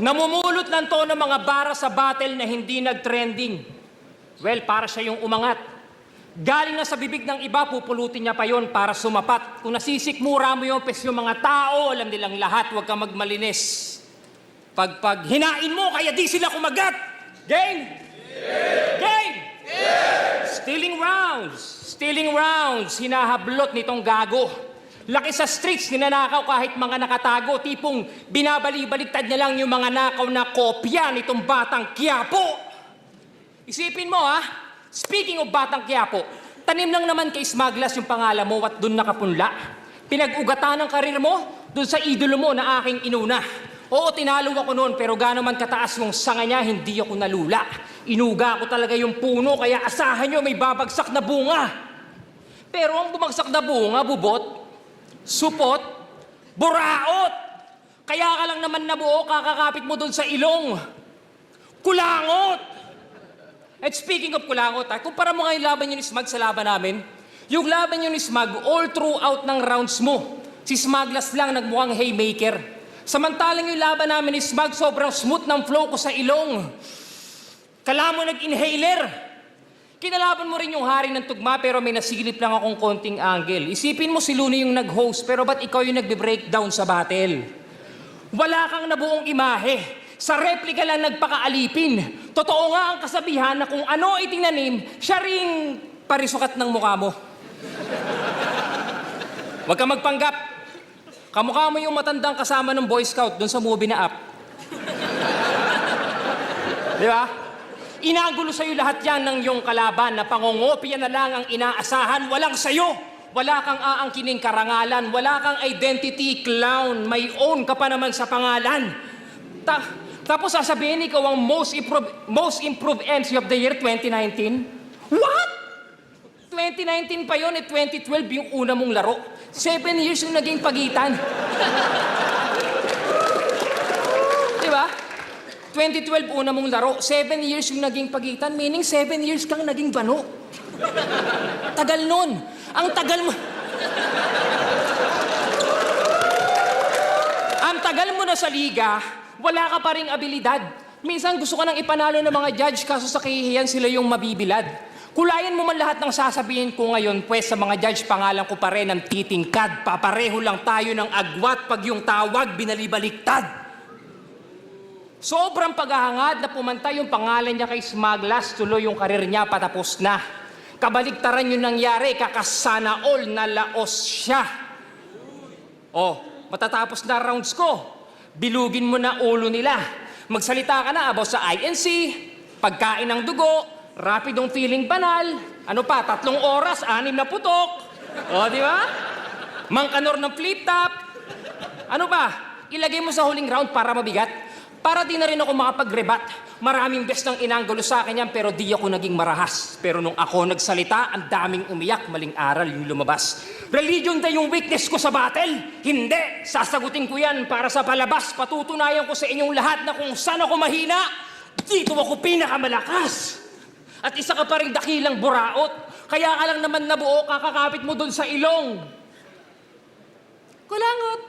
Namumulot lang to ng mga bara sa battle na hindi nag-trending. Well, para siya yung umangat. Galing na sa bibig ng iba, pupulutin niya pa yon para sumapat. Kung nasisikmura mo yung pes yung mga tao, alam nilang lahat, huwag kang magmalinis. Pag, pag hinain mo, kaya di sila kumagat. Game? Game! Stealing rounds. Stealing rounds. Hinahablot nitong gago. Laki sa streets, ninanakaw kahit mga nakatago. Tipong binabali-baliktad niya lang yung mga nakaw na kopya nitong batang Quiapo. Isipin mo ha, speaking of Batang Quiapo, tanim lang naman kay Smaglas yung pangalan mo at doon nakapunla. Pinag-ugatan ng karir mo doon sa idolo mo na aking inuna. Oo, tinalo ako noon pero gaano man kataas yung sanga niya, hindi ako nalula. Inuga ko talaga yung puno kaya asahan nyo may babagsak na bunga. Pero ang bumagsak na bunga, bubot, supot, buraot. Kaya ka lang naman nabuo, kakakapit mo doon sa ilong. Kulangot! At speaking of kulangot, ha, kumpara mo nga yung laban yun ni Smag sa laban namin, yung laban yun ni Smag, all throughout ng rounds mo, si Smaglas lang nagmukhang haymaker. Samantalang yung laban namin ni Smag, sobrang smooth ng flow ko sa ilong. Kala mo nag-inhaler. Kinalaban mo rin yung hari ng tugma pero may nasilip lang akong konting angle. Isipin mo si Luna yung nag-host pero ba't ikaw yung nagbe-breakdown sa battle? Wala kang nabuong imahe. Sa replika lang nagpakaalipin. Totoo nga ang kasabihan na kung ano itinanim, siya ring parisukat ng mukha mo. Huwag kang magpanggap. Kamukha mo yung matandang kasama ng Boy Scout doon sa movie na Up. Di ba? Inagulo sa'yo lahat yan ng iyong kalaban na pangongopya na lang ang inaasahan, walang sayo. Wala kang aangkining karangalan, wala kang identity clown, may own ka pa naman sa pangalan. Ta- tapos sasabihin ikaw ang most improved, most improved MC of the year 2019? What? 2019 pa yon eh 2012 yung una mong laro. Seven years yung naging pagitan. Di ba? 2012 una mong laro, seven years yung naging pagitan, meaning seven years kang naging bano. Tagal nun. Ang tagal mo... Ang tagal mo na sa liga, wala ka pa ring abilidad. Minsan gusto ka nang ipanalo ng mga judge kaso sa kahihiyan sila yung mabibilad. Kulayan mo man lahat ng sasabihin ko ngayon, pues sa mga judge pangalan ko pa rin ang titingkad. Papareho lang tayo ng agwat pag yung tawag binalibaliktad. Sobrang paghahangad na pumantay yung pangalan niya kay Smaglas, tuloy yung karir niya patapos na. Kabaligtaran yung nangyari, kakasana all na laos siya. Oh, matatapos na rounds ko. Bilugin mo na ulo nila. Magsalita ka na about sa INC, pagkain ng dugo, rapidong feeling banal, ano pa, tatlong oras, anim na putok. O, di ba? Mangkanor ng flip top. Ano ba? Ilagay mo sa huling round para mabigat. Para di na rin ako makapag-rebat. Maraming best ng inanggulo sa akin yan pero di ako naging marahas. Pero nung ako nagsalita, ang daming umiyak, maling aral yung lumabas. Religion na yung weakness ko sa battle? Hindi! Sasagutin ko yan para sa palabas. Patutunayan ko sa inyong lahat na kung saan ako mahina, dito ako pinakamalakas. At isa ka pa rin dakilang buraot. Kaya ka lang naman nabuo, kakakapit mo doon sa ilong. Kulangot.